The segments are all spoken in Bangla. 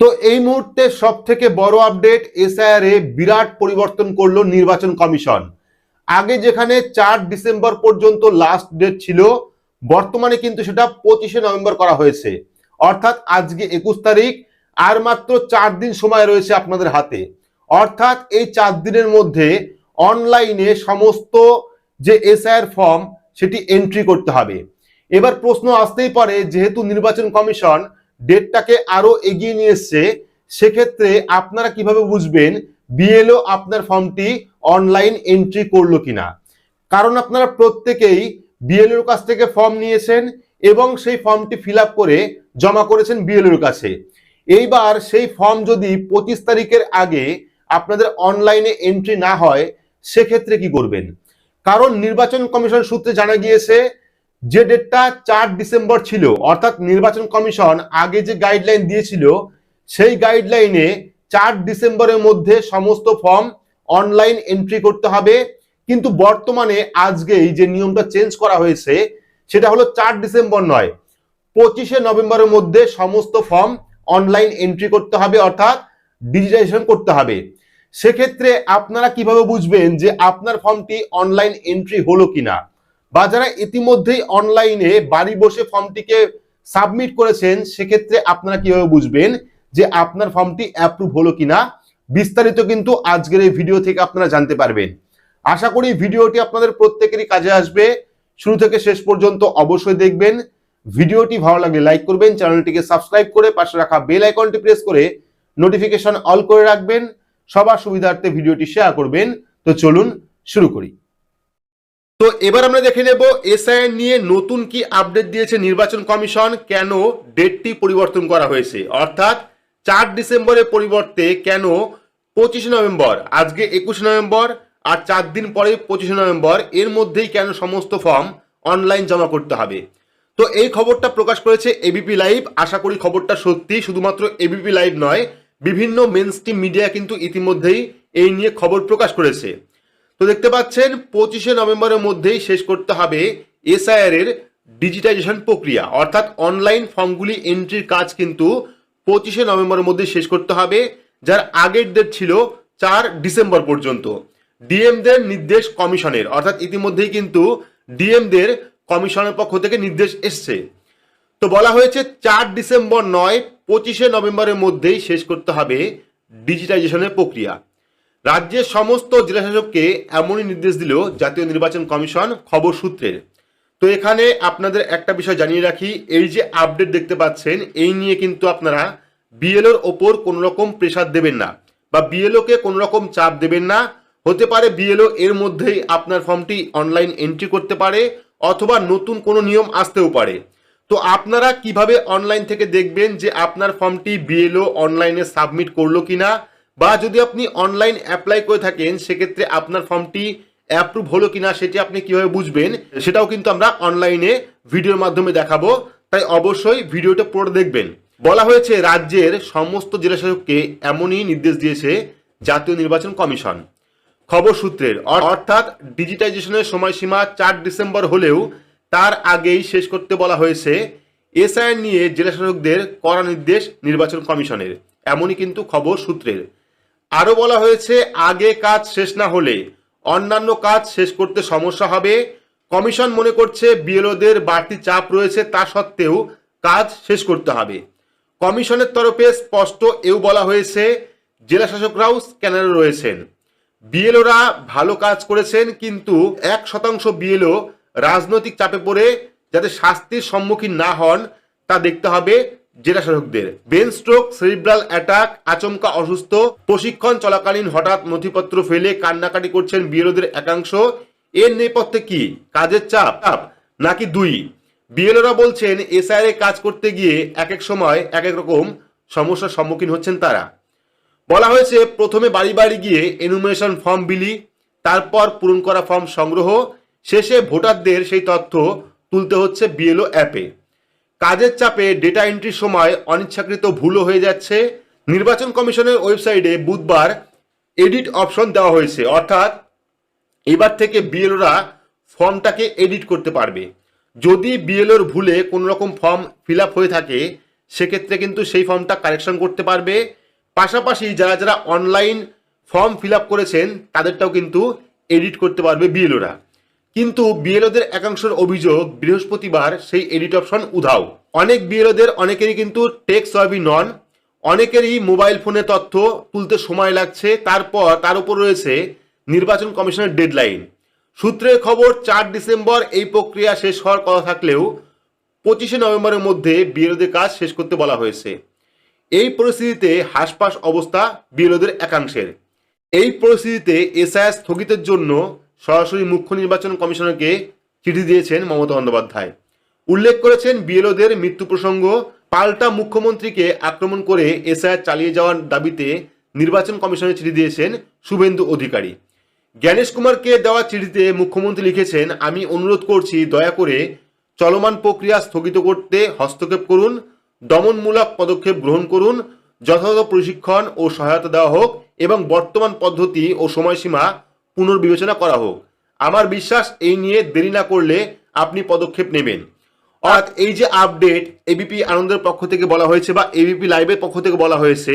তো এই মুহূর্তে সব থেকে বড় আপডেট এসআইআর এ বিরাট পরিবর্তন করল নির্বাচন কমিশন। আগে যেখানে চার ডিসেম্বর পর্যন্ত লাস্ট ডেট ছিল, বর্তমানে কিন্তু সেটা পঁচিশে নভেম্বর করা হয়েছে। অর্থাৎ আজকে একুশ তারিখ, আর মাত্র চার দিন সময় রয়েছে আপনাদের হাতে। অর্থাৎ এই চার দিনের মধ্যে অনলাইনে সমস্ত যে এসআইআর ফর্ম সেটি এন্ট্রি করতে হবে। এবার প্রশ্ন আসতেই পারে, যেহেতু নির্বাচন কমিশন ডেটটাকে আরও এগিয়ে নিয়ে এসছে, সেক্ষেত্রে আপনারা কীভাবে বুঝবেন বিএলও আপনার ফর্মটি অনলাইন এন্ট্রি করল কিনা? কারণ আপনারা প্রত্যেকেই বিএলওর কাছ থেকে ফর্ম নিয়েছেন এবং সেই ফর্মটি ফিল করে জমা করেছেন বিএলওর কাছে। এইবার সেই ফর্ম যদি পঁচিশ তারিখের আগে আপনাদের অনলাইনে এন্ট্রি না হয়, সেক্ষেত্রে কি করবেন? কারণ নির্বাচন কমিশন সূত্রে জানা গিয়েছে যে ডেটটা চার ডিসেম্বর ছিল, অর্থাৎ নির্বাচন কমিশন আগে যে গাইডলাইন দিয়েছিল, সেই গাইডলাইনে চার ডিসেম্বরের মধ্যে সমস্ত ফর্ম অনলাইন এন্ট্রি করতে হবে। কিন্তু বর্তমানে আজকেই যে নিয়মটা চেঞ্জ করা হয়েছে, সেটা হলো চার ডিসেম্বর নয়, পঁচিশে নভেম্বরের মধ্যে সমস্ত ফর্ম অনলাইন এন্ট্রি করতে হবে, অর্থাৎ ডিজিটাইজেশন করতে হবে। সেক্ষেত্রে আপনারা কীভাবে বুঝবেন যে আপনার ফর্মটি অনলাইন এন্ট্রি হলো কিনা? বা যারা ইতিমধ্যেই অনলাইনে বাড়ি বসে ফর্মটিকে সাবমিট করেছেন, সেক্ষেত্রে আপনারা কীভাবে বুঝবেন যে আপনার ফর্মটি অ্যাপ্রুভ হলো কিনা? বিস্তারিত কিন্তু আজকের এই ভিডিও থেকে আপনারা জানতে পারবেন। আশা করি ভিডিওটি আপনাদের প্রত্যেকেরই কাজে আসবে। শুরু থেকে শেষ পর্যন্ত অবশ্যই দেখবেন। ভিডিওটি ভালো লাগলে লাইক করবেন চ্যানেলটিকে সাবস্ক্রাইব করে পাশে রাখা বেল আইকনটি প্রেস করে নোটিফিকেশন অল করে রাখবেন। সবার সুবিধার্থে ভিডিওটি শেয়ার করবেন। তো চলুন শুরু করি। তো এবার আমরা দেখে নেব এসআইএন নিয়ে নতুন কি আপডেট দিয়েছে নির্বাচন কমিশন, কেন ডেটটি পরিবর্তন করা হয়েছে? অর্থাৎ চার ডিসেম্বরের পরিবর্তে কেন পঁচিশে নভেম্বর? আজকে একুশে নভেম্বর আর চার দিন পরে পঁচিশে নভেম্বর। এর মধ্যেই কেন সমস্ত ফর্ম অনলাইন জমা করতে হবে? তো এই খবরটা প্রকাশ করেছে এবিপি লাইভ আশা করি খবরটা সত্যি, শুধুমাত্র এবিপি লাইভ নয়, বিভিন্ন মেন মিডিয়া কিন্তু ইতিমধ্যেই এই নিয়ে খবর প্রকাশ করেছে। তো দেখতে পাচ্ছেন, পঁচিশে নভেম্বরের মধ্যেই শেষ করতে হবে এসআইআর এর ডিজিটাইজেশন প্রক্রিয়া। অর্থাৎ অনলাইন ফর্মগুলি এন্ট্রির কাজ কিন্তু পঁচিশে নভেম্বরের মধ্যে শেষ করতে হবে, যার আগের ডেট ছিল চার ডিসেম্বর পর্যন্ত। ডিএমদের নির্দেশ কমিশনের, অর্থাৎ ইতিমধ্যেই কিন্তু ডিএমদের কমিশনের পক্ষ থেকে নির্দেশ এসছে। তো বলা হয়েছে চার ডিসেম্বর নয়, পঁচিশে নভেম্বরের মধ্যেই শেষ করতে হবে ডিজিটাইজেশনের প্রক্রিয়া। রাজ্যের সমস্ত জেলাশাসককে এমনই নির্দেশ দিল জাতীয় নির্বাচন কমিশন খবর সূত্রের। তো এখানে আপনাদের একটা বিষয় জানিয়ে রাখি, এই যে আপডেট দেখতে পাচ্ছেন, এই নিয়ে কিন্তু আপনারা বিএলওর ওপর কোনো রকম প্রেশার দেবেন না বা বিএলওকে কোনো রকম চাপ দেবেন না। হতে পারে বিএলও এর মধ্যেই আপনার ফর্মটি অনলাইন এন্ট্রি করতে পারে অথবা নতুন কোনো নিয়ম আসতেও পারে। তো আপনারা কীভাবে অনলাইন থেকে দেখবেন যে আপনার ফর্মটি বিএলও অনলাইনে সাবমিট করল কিনা? বা যদি আপনি অনলাইন অ্যাপ্লাই করে থাকেন, সেক্ষেত্রে আপনার ফর্মটি অ্যাপ্রুভ হলো কিনা সেটি আপনি কীভাবে বুঝবেন, সেটাও কিন্তু আমরা অনলাইনে ভিডিওর মাধ্যমে দেখাবো। তাই অবশ্যই ভিডিওটা পুরো দেখবেন। বলা হয়েছে, রাজ্যের সমস্ত জেলাশাসককে এমনই নির্দেশ দিয়েছে জাতীয় নির্বাচন কমিশন। খবর সূত্রের অর্থাৎ ডিজিটাইজেশনের সময়সীমা চার ডিসেম্বর হলেও তার আগেই শেষ করতে বলা হয়েছে এসআইআর নিয়ে জেলাশাসকদের কড়া নির্দেশ নির্বাচন কমিশনের। এমনই কিন্তু খবর সূত্রের। আরও বলা হয়েছে, আগে কাজ শেষ না হলে অন্যান্য কাজ শেষ করতে সমস্যা হবে। কমিশন মনে করছে, বিএলওদের বাড়তি চাপ রয়েছে, তা সত্ত্বেও কাজ শেষ করতে হবে। কমিশনের তরফে স্পষ্ট এও বলা হয়েছে, জেলা শাসকরাও স্ক্যানারে রয়েছেন। বিএলওরা ভালো কাজ করেছেন, কিন্তু এক শতাংশ বিএলও রাজনৈতিক চাপে পড়ে, যাতে শাস্তির সম্মুখীন না হন, তা দেখতে হবে। জেলা শাসকদের ব্রেন স্ট্রোক, সেরিব্রাল অ্যাটাক, আচমকা অসুস্থ, প্রশিক্ষণ চলাকালীন হঠাৎ নথিপত্র ফেলে কান্নাকাটি করছেন বিএলওদের একাংশ। এর নেপথ্যে কি? কাজের চাপ? চাপ নাকি দুই? বিএলওরা বলছেন, এসআইআর কাজ করতে গিয়ে এক এক সময় এক এক রকম সমস্যার সম্মুখীন হচ্ছেন তারা। বলা হয়েছে, প্রথমে বাড়ি বাড়ি গিয়ে এনুমিনেশন ফর্ম বিলি, তারপর পূরণ করা ফর্ম সংগ্রহ, শেষে ভোটারদের সেই তথ্য তুলতে হচ্ছে বিএলও অ্যাপে কাজের চাপে ডেটা এন্ট্রির সময় অনিচ্ছাকৃত ভুলও হয়ে যাচ্ছে। নির্বাচন কমিশনের ওয়েবসাইটে বুধবার এডিট অপশন দেওয়া হয়েছে। অর্থাৎ এবার থেকে বিএলওরা ফর্মটাকে এডিট করতে পারবে। যদি বিএলওর ভুলে কোনো রকম ফর্ম ফিল হয়ে থাকে, সেক্ষেত্রে কিন্তু সেই ফর্মটা কারেকশন করতে পারবে। পাশাপাশি যারা যারা অনলাইন ফর্ম ফিল করেছেন, তাদেরটাও কিন্তু এডিট করতে পারবে বিএলওরা কিন্তু বিএলওদের একাংশের অভিযোগ বৃহস্পতিবার সেই এডিট অপশন উধাও। অনেক বিএলওদের, অনেকেরই কিন্তু টেক সয়াবি নন, অনেকেরই মোবাইল ফোনে তথ্য তুলতে সময় লাগছে, তারপর তার উপর রয়েছে নির্বাচন কমিশনের ডেডলাইন। সূত্রের খবর, চার ডিসেম্বর এই প্রক্রিয়া শেষ হওয়ার কথা থাকলেও পঁচিশে নভেম্বরের মধ্যে বিএলওদের কাজ শেষ করতে বলা হয়েছে। এই পরিস্থিতিতে হাসপাস অবস্থা বিএলওদের একাংশের। এই পরিস্থিতিতে এসআইএস স্থগিতের জন্য সরাসরি মুখ্য নির্বাচন কমিশনারকে চিঠি দিয়েছেন মমতা বন্দ্যোপাধ্যায়। উল্লেখ করেছেন বিএলওদের মৃত্যু প্রসঙ্গ, পাল্টা মুখ্যমন্ত্রীকে আক্রমণ করে এসআইআর চালিয়ে যাওয়ার দাবিতে নির্বাচন কমিশনের চিঠি দিয়েছেন শুভেন্দু অধিকারী। জ্ঞানেশ কুমারকে দেওয়া চিঠিতে মুখ্যমন্ত্রী লিখেছেন, আমি অনুরোধ করছি, দয়া করে চলমান প্রক্রিয়া স্থগিত করতে হস্তক্ষেপ করুন, দমনমূলক পদক্ষেপ গ্রহণ করুন, যথাযথ প্রশিক্ষণ ও সহায়তা দেওয়া হোক এবং বর্তমান পদ্ধতি ও সময়সীমা পুনর্বিবেচনা করা হোক। আমার বিশ্বাস, এই নিয়ে দেরি না করলে আপনি পদক্ষেপ নেবেন। অর্থাৎ এই যে আপডেট এবিপি আনন্দের পক্ষ থেকে বলা হয়েছে বা এবিপি লাইভের পক্ষ থেকে বলা হয়েছে,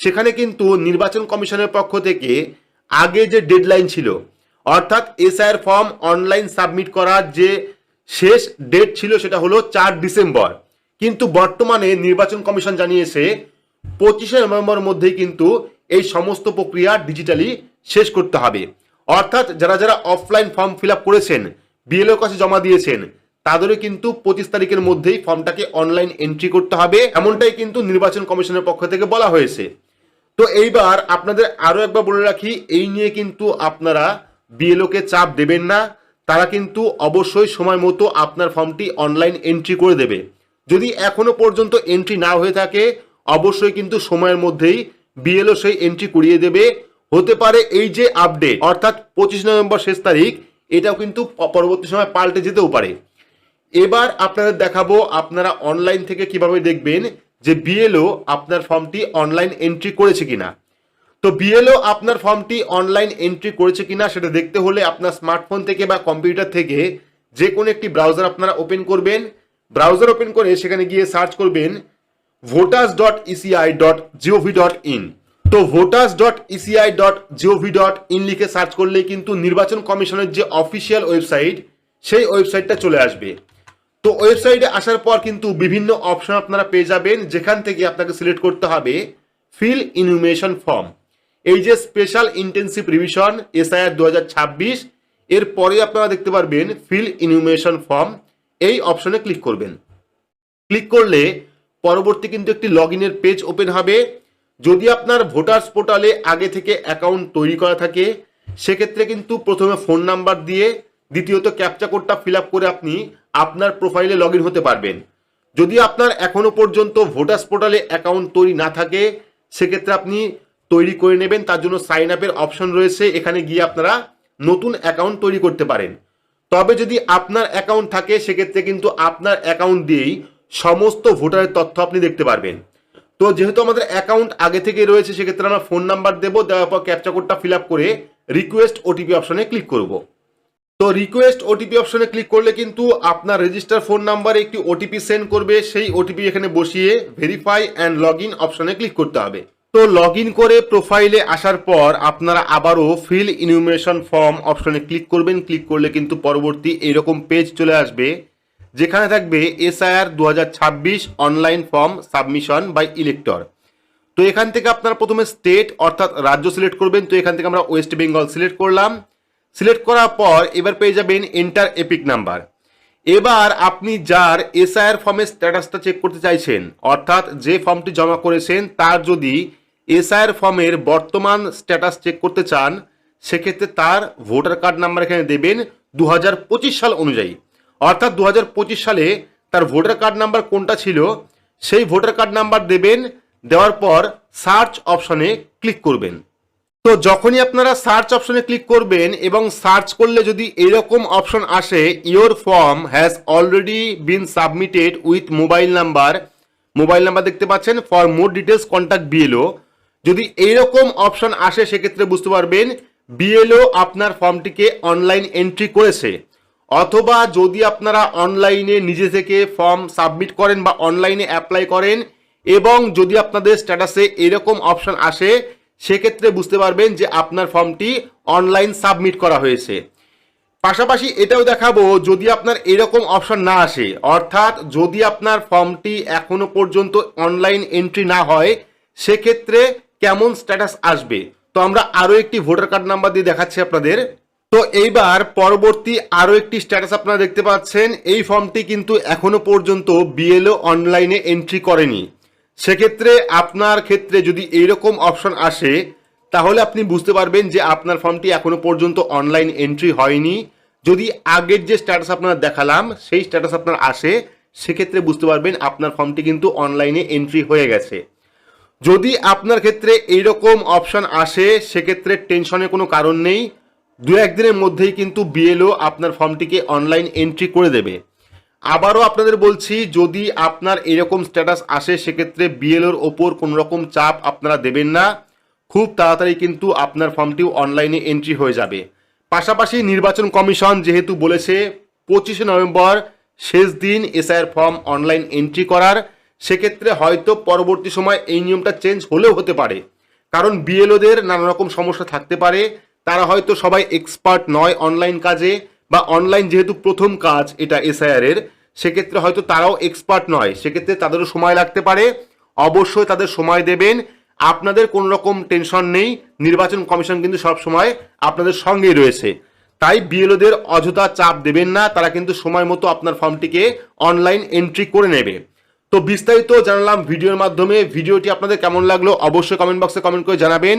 সেখানে কিন্তু নির্বাচন কমিশনের পক্ষ থেকে আগে যে ডেডলাইন ছিল, অর্থাৎ এসআইআর ফর্ম অনলাইন সাবমিট করার যে শেষ ডেট ছিল সেটা হলো চার ডিসেম্বর। কিন্তু বর্তমানে নির্বাচন কমিশন জানিয়েছে, পঁচিশে নভেম্বর মধ্যেই কিন্তু এই সমস্ত প্রক্রিয়া ডিজিটালি শেষ করতে হবে। অর্থাৎ যারা যারা অফলাইন ফর্ম ফিল আপ করেছেন বিএলও কাছে জমা দিয়েছেন, তাদেরও কিন্তু পঁচিশ তারিখের মধ্যেই ফর্মটাকে অনলাইন এন্ট্রি করতে হবে। এমনটাই কিন্তু নির্বাচন কমিশনের পক্ষ থেকে বলা হয়েছে। তো এইবার আপনাদের আরও একবার বলে রাখি, এই নিয়ে কিন্তু আপনারা বিএলওকে চাপ দেবেন না। তারা কিন্তু অবশ্যই সময় মতো আপনার ফর্মটি অনলাইন এন্ট্রি করে দেবে। যদি এখনও পর্যন্ত এন্ট্রি না হয়ে থাকে, অবশ্যই কিন্তু সময়ের মধ্যেই বিএলও সেই এন্ট্রি করিয়ে দেবে। হতে পারে এই যে আপডেট অর্থাৎ পঁচিশ নভেম্বর শেষ তারিখ, এটাও কিন্তু পরবর্তী সময় পাল্টে যেতেও পারে। এবার আপনাদের দেখাবো আপনারা অনলাইন থেকে কীভাবে দেখবেন যে বিএলও আপনার ফর্মটি অনলাইন এন্ট্রি করেছে কিনা। তো বিএলও আপনার ফর্মটি অনলাইন এন্ট্রি করেছে কিনা সেটা দেখতে হলে আপনার স্মার্টফোন থেকে বা কম্পিউটার থেকে যে কোনো একটি ব্রাউজার আপনারা ওপেন করবেন। ব্রাউজার ওপেন করে সেখানে গিয়ে সার্চ করবেন voters dot ECI dot GOV dot in তো voters dot ECI dot GOV dot in লিখে সার্চ করলেই কিন্তু নির্বাচন কমিশনের যে অফিসিয়াল ওয়েবসাইট সেই ওয়েবসাইটটা চলে আসবে। তো ওয়েবসাইটে আসার পর কিন্তু বিভিন্ন অপশন আপনারা পেয়ে যাবেন। যেখান থেকে আপনাকে সিলেক্ট করতে হবে ফিল ইনফরমেশন ফর্ম এই যে স্পেশাল ইন্টেন্সিভ রিভিশন এসআইআর দু হাজার ছাব্বিশ এর পরে আপনারা দেখতে পারবেন ফিল ইনফরমেশন ফর্ম এই অপশনে ক্লিক করবেন। ক্লিক করলে পরবর্তী কিন্তু একটি লগ পেজ ওপেন হবে। যদি আপনার ভোটার্স পোর্টালে আগে থেকে অ্যাকাউন্ট তৈরি করা থাকে, সেক্ষেত্রে কিন্তু প্রথমে ফোন নাম্বার দিয়ে দ্বিতীয়ত ক্যাপচা কোডটা ফিল করে আপনি আপনার প্রোফাইলে লগ হতে পারবেন। যদি আপনার এখনও পর্যন্ত ভোটার্স পোর্টালে অ্যাকাউন্ট তৈরি না থাকে, সেক্ষেত্রে আপনি তৈরি করে নেবেন, তার জন্য সাইন আপের অপশন রয়েছে, এখানে গিয়ে আপনারা নতুন অ্যাকাউন্ট তৈরি করতে পারেন। তবে যদি আপনার অ্যাকাউন্ট থাকে, সেক্ষেত্রে কিন্তু আপনার অ্যাকাউন্ট দিয়েই সমস্ত ভোটারের তথ্য আপনি দেখতে পারবেন। তো যেহেতু আমাদের অ্যাকাউন্ট আগে থেকে রয়েছে, সেক্ষেত্রে আমরা ফোন নাম্বার দেবো, দেওয়ার পর ক্যাপচা কোডটা ফিল আপ করে রিকোয়েস্ট ওটিপি অপশনে ক্লিক করব। তো রিকোয়েস্ট ওটিপি অপশনে ক্লিক করলে কিন্তু আপনার রেজিস্টার ফোন নাম্বারে একটি ওটিপি সেন্ড করবে, সেই ওটিপি এখানে বসিয়ে ভেরিফাই অ্যান্ড লগ ইন অপশনে ক্লিক করতে হবে। তো লগ ইন করে প্রোফাইলে আসার পর আপনারা আবারও ফিল ইনফরমেশন ফর্ম অপশনে ক্লিক করবেন। ক্লিক করলে কিন্তু পরবর্তী এরকম পেজ চলে আসবে যেখানে থাকবে এসআইআর দু হাজার ছাব্বিশ online form submission by elector. তো এখান থেকে আপনারা প্রথমে স্টেট, অর্থাৎ রাজ্য সিলেক্ট করবেন। তো এখান থেকে আমরা ওয়েস্ট বেঙ্গল সিলেক্ট করলাম। সিলেক্ট করার পর এবার পেয়ে যাবেন এন্টার এপিক নাম্বার। এবার আপনি যার এসআইআর ফর্মের স্ট্যাটাসটা চেক করতে চাইছেন, অর্থাৎ যে ফর্মটি জমা করেছেন, তার যদি এসআইআর ফর্মের বর্তমান স্ট্যাটাস চেক করতে চান, সেক্ষেত্রে তার ভোটার কার্ড নাম্বার এখানে দেবেন দু হাজার পঁচিশ সাল অনুযায়ী। অর্থাৎ দু হাজার পঁচিশ সালে তার ভোটার কার্ড নাম্বার কোনটা ছিল, সেই ভোটার কার্ড নাম্বার দেবেন, দেওয়ার পর সার্চ অপশনে ক্লিক করবেন। তো যখনই আপনারা সার্চ অপশনে ক্লিক করবেন এবং সার্চ করলে যদি এরকম অপশন আসে your form has already been submitted with mobile number mobile number দেখতে পাচ্ছেন for more details contact BLO যদি এইরকম অপশন আসে, সেক্ষেত্রে বুঝতে পারবেন বিএলও আপনার ফর্মটিকে অনলাইন এন্ট্রি করেছে। অথবা যদি আপনারা অনলাইনে নিজে থেকে ফর্ম সাবমিট করেন বা অনলাইনে অ্যাপ্লাই করেন এবং যদি আপনাদের স্ট্যাটাসে এরকম অপশন আসে, সেক্ষেত্রে বুঝতে পারবেন যে আপনার ফর্মটি অনলাইন সাবমিট করা হয়েছে। পাশাপাশি এটাও দেখাবো, যদি আপনার এরকম অপশন না আসে, অর্থাৎ যদি আপনার ফর্মটি এখনও পর্যন্ত অনলাইন এন্ট্রি না হয়, সেক্ষেত্রে কেমন স্ট্যাটাস আসবে? তো আমরা আরও একটি ভোটার কার্ড নাম্বার দিয়ে দেখাচ্ছি আপনাদের। তো এইবার পরবর্তী আরও একটি স্ট্যাটাস আপনারা দেখতে পাচ্ছেন। এই ফর্মটি কিন্তু এখনও পর্যন্ত বিএলও অনলাইনে এন্ট্রি করেনি। সেক্ষেত্রে আপনার ক্ষেত্রে যদি এইরকম অপশন আসে, তাহলে আপনি বুঝতে পারবেন যে আপনার ফর্মটি এখনও পর্যন্ত অনলাইন এন্ট্রি হয়নি। যদি আগের যে স্ট্যাটাস আপনার দেখালাম, সেই স্ট্যাটাস আপনার আসে, সেক্ষেত্রে বুঝতে পারবেন আপনার ফর্মটি কিন্তু অনলাইনে এন্ট্রি হয়ে গেছে। যদি আপনার ক্ষেত্রে এইরকম অপশন আসে, সেক্ষেত্রে টেনশনের কোনো কারণ নেই। দু একদিনের মধ্যেই কিন্তু বিএলও আপনার ফর্মটিকে অনলাইন এন্ট্রি করে দেবে। আবারও আপনাদের বলছি, যদি আপনার এরকম স্ট্যাটাস আসে, সেক্ষেত্রে বিএলওর ওপর কোনো রকম চাপ আপনারা দেবেন না। খুব তাড়াতাড়ি কিন্তু আপনার ফর্মটিও অনলাইনে এন্ট্রি হয়ে যাবে। পাশাপাশি নির্বাচন কমিশন যেহেতু বলেছে, পঁচিশে নভেম্বর, শেষ দিন এসআইয়ের ফর্ম অনলাইন এন্ট্রি করার, সেক্ষেত্রে হয়তো পরবর্তী সময় এই নিয়মটা চেঞ্জ হলেও হতে পারে। কারণ বিএলওদের নানা রকম সমস্যা থাকতে পারে তারা হয়তো সবাই এক্সপার্ট নয় অনলাইন কাজে বা অনলাইন যেহেতু প্রথম কাজ এটা এসআইআর এর সেক্ষেত্রে হয়তো তারাও এক্সপার্ট নয়। সেক্ষেত্রে তাদেরও সময় লাগতে পারে। অবশ্যই তাদের সময় দেবেন। আপনাদের কোনো রকম টেনশন নেই। নির্বাচন কমিশন কিন্তু সব সময় আপনাদের সঙ্গেই রয়েছে। তাই বিএলওদের অযথা চাপ দেবেন না। তারা কিন্তু সময় মতো আপনার ফর্মটিকে অনলাইন এন্ট্রি করে নেবে। তো বিস্তারিত জানালাম ভিডিওর মাধ্যমে। ভিডিওটি আপনাদের কেমন লাগল অবশ্যই কমেন্ট বক্সে কমেন্ট করে জানাবেন।